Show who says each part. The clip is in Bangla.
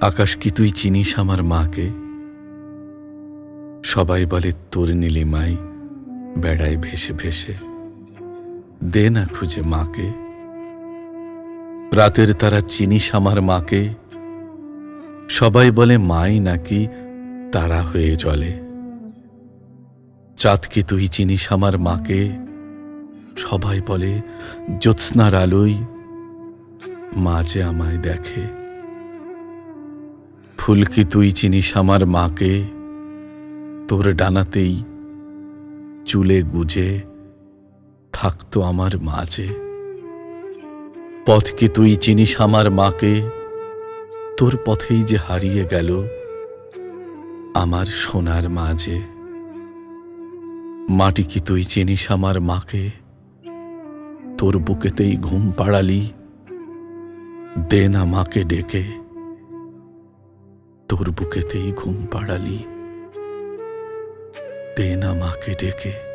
Speaker 1: আকাশ কি তুই চিনিস আমার মাকে? সবাই বলে, তোর নীলিমাই বেড়ায় ভেসে ভেসে দে না খুঁজে মাকে। রাতের তারা চিনিস আমার মাকে? সবাই বলে, মাই নাকি তারা হয়ে চলে চাঁদ কি তুই চিনিস আমার মাকে? সবাই বলে, জ্যোৎস্নার আলোই মা যে আমায় দেখে। ফুল কি তুই চিনিস আমার মাকে? তোর ডানাতেই চুলে গুজে থাকতো আমার মাঝে। পথ কি তুই চিনিস আমার মাকে? তোর পথেই যে হারিয়ে গেল আমার সোনার মাঝে। মাটি কি তুই চিনিস আমার মাকে? তোর বুকেতেই ঘুম পাড়ালি, দে না মাকে ডেকে। তোর বুকেতেই ঘুম পাড়ালি। দে না মাকে ডেকে।